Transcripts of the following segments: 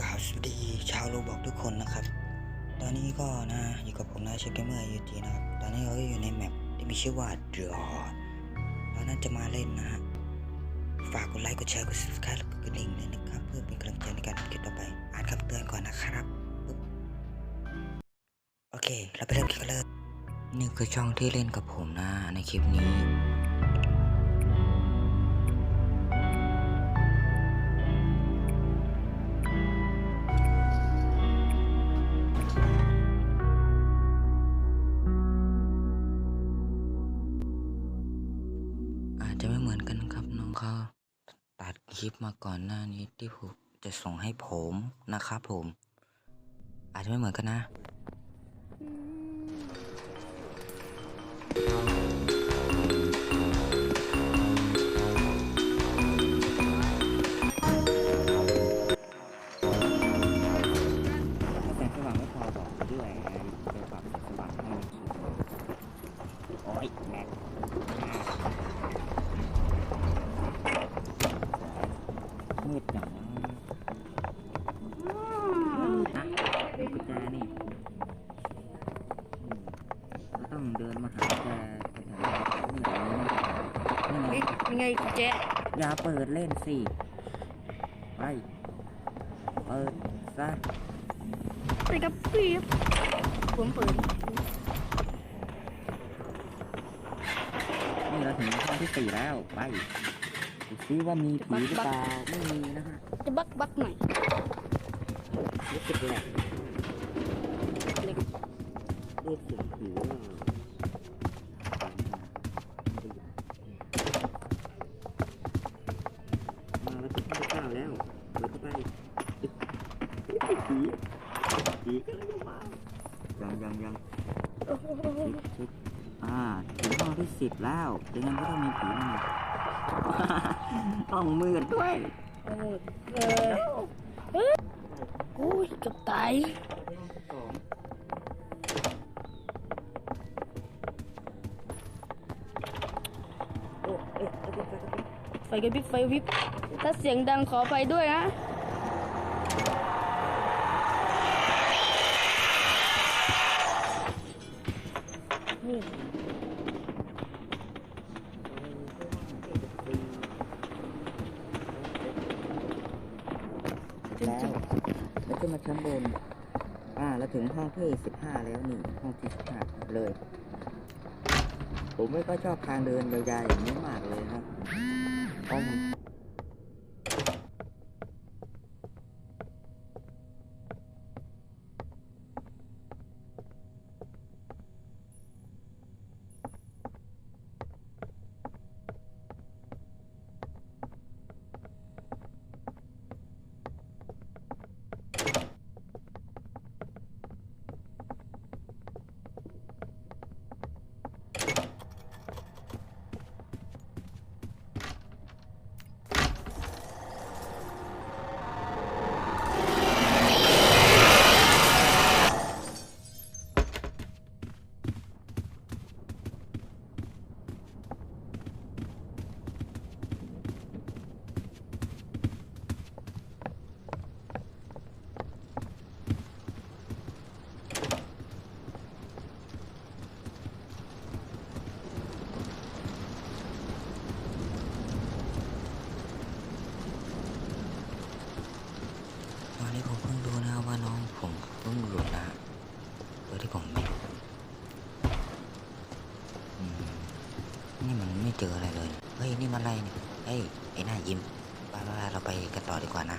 กราบสวัสดีชาวโรบอกทุกคนนะครับ ตอนนี้ก็นะอยู่กับผมนะเชฟเกมเมอร์ยูทีนะครับ ตอนนี้เราก็อยู่ในแมปที่มีชื่อว่า Draw เราน่าจะมาเล่นนะฮะ ฝากกดไลค์ กดแชร์ กด subscribe แล้วก็กดกระดิ่งเลยนะครับ เพื่อเป็นกำลังใจในการทำคลิปต่อไป อ่านคำเตือนก่อนนะครับปึ๊บโอเค เราไปเริ่มคลิปกันเลย นี่คือช่องที่เล่นกับผมนะในคลิปนี้ เขาตัดคลิปมาก่อนหน้านี้ที่ผมจะส่งให้ผมนะครับผม อาจจะไม่เหมือนกันนะ งเดินมาหาแจแถวๆนี่นี่ไงยังไงเจ๊อย่าเปิดเล่นสิไปเปิดซะไปกับพี่ผมเปิดนี่เราถึงห้อที่สี่แล้วไปดูซิว่ามีผีหรือเปล่าไม่มีนะฮะจะบักบักหน่อยรู้สึกแหลกรู้สึกผีว่าม ผีผียังยังยังชิดชิดอ่าถึงห้องที่สิบแล้วยังไงก็ต้องมีผีแน่ห้องมืดด้วยเออเออเอ้ยโอ้ยกับตายไฟกระพริบไฟกระพริบถ้าเสียงดังขอไปด้วยนะ แล้วแล้วขึ้นมาชั้นบน อ่าเราถึงห้องที่สิบห้าแล้วนี่ห้องที่สิบห้าเลย ผมไม่ก็ชอบทางเดินยาวๆอย่างนี้มากเลยครับเพราะมันวันนี้ผมเพิ่งรู้นะว่าน้องผมเพิ่งหลุดนะโดย ที่ผมไม่รู้นี่มันไม่เจออะไรเลย เฮ้ย นี่มันอะไรเนี่ย เฮ้ย ไอ้หน้ายิ้มไปไปไปเราไปกันต่อดีกว่านะ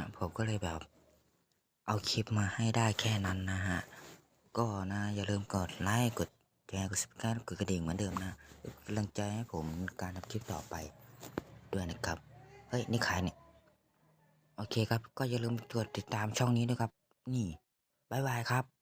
ะผมก็เลยแบบ เอาคลิปมาให้ได้แค่นั้นนะฮะ ก็นะอย่าลืมกดไลค์กดแชร์กด subscribe กดกระดิ่งเหมือนเดิมนะกำลังใจให้ผมการทำคลิปต่อไปด้วยนะครับ เฮ้ย นี่ขายเนี่ย โอเคครับ ก็อย่าลืมกดติดตามช่องนี้ด้วยครับ นี่บายบายครับ